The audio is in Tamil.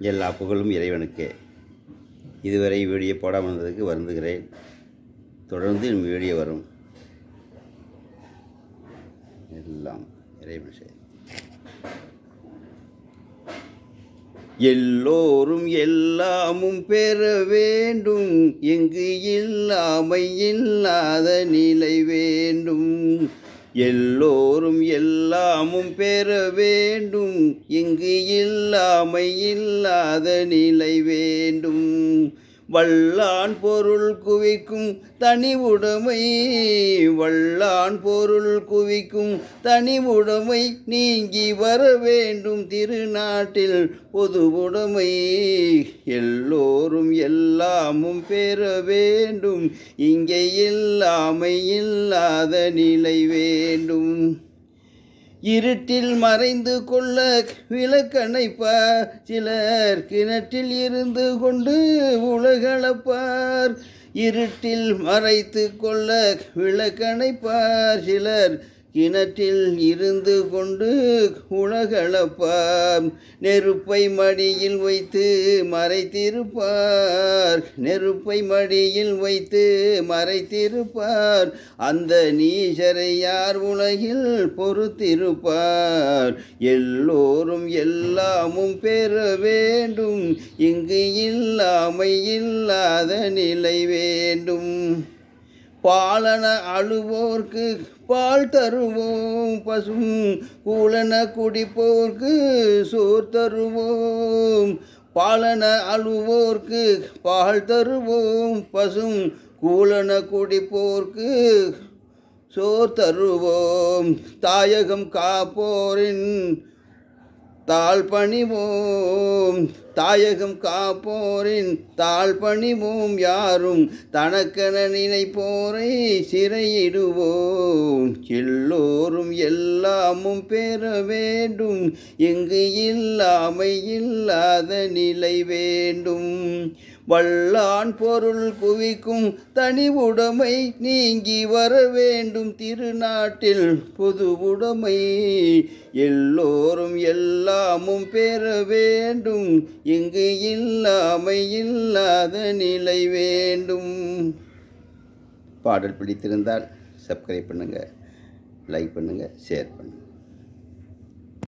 எல்லா புகழும் இறைவனுக்கே. இதுவரை வீடியோ போடாமல் இருந்ததுக்கு வருந்துகிறேன். தொடர்ந்து இந்த வீடியோ வரும். எல்லாம் இறைவன் செயல் எல்லோரும் எல்லாமும் பெற வேண்டும். எங்கு இல்லாமை இல்லாத நிலை வேண்டும். எல்லோரும் எல்லாமும் பெற வேண்டும். இங்கு இல்லாமை இல்லாத நிலை வேண்டும். வல்லான் பொருள் குவிக்கும் தனி உடைமை வல்லான் பொருள் குவிக்கும் தனி உடைமை நீங்கி வர வேண்டும் திருநாட்டில் பொது உடைமை. எல்லோரும் எல்லாமும் பெற வேண்டும் இங்கே இல்லாமை இல்லாத நிலை வேண்டும். இருட்டில் மறைந்து கொள்ள விளக்கணைப்பார் சிலர் கிணற்றில் இருந்து கொண்டு உலகளப்பார். இருட்டில் மறைத்து கொள்ள விளக்கணைப்பார். சிலர் கிணற்றில் இருந்து கொண்டு உலகளப்பார். நெருப்பை மடியில் வைத்து மறைத்திருப்பார். நெருப்பை மடியில் வைத்து மறைத்திருப்பார். அந்த நீசரை யார் உலகில் பொறுத்திருப்பார்? எல்லோரும் எல்லாமும் பெற வேண்டும். இங்கு இல்லாமை இல்லாத நிலை வேண்டும். பாலன அழுவோர்க்கு பால் தருவோம் பசும் கூலன குடிப்போர்க்கு சோர் தருவோம். பாலன அழுவோர்க்கு பால் தருவோம் பசும் கூலன குடிப்போர்க்கு சோர் தருவோம். தாயகம் காப்போரின் தாழ் பணிவோம் தாயகம் காப்போரின் தாழ் பணிவோம் யாரும் தனக்கென நினைப்போரை சிறையிடுவோம். எல்லோரும் எல்லாமும் பெற வேண்டும். எங்கு இல்லாமை இல்லாத நிலை வேண்டும். வல்லான் பொருள் குவிக்கும் தனி உடைமை நீங்கி வர வேண்டும் திருநாட்டில். புது உடைமை எல்லோரும் எல்லாமும் பெற வேண்டும். இங்கு இல்லாமை இல்லாத நிலை வேண்டும். பாடல் பிடித்திருந்தால் சப்ஸ்கிரைப் பண்ணுங்கள் லைக் பண்ணுங்கள் ஷேர் பண்ணுங்கள்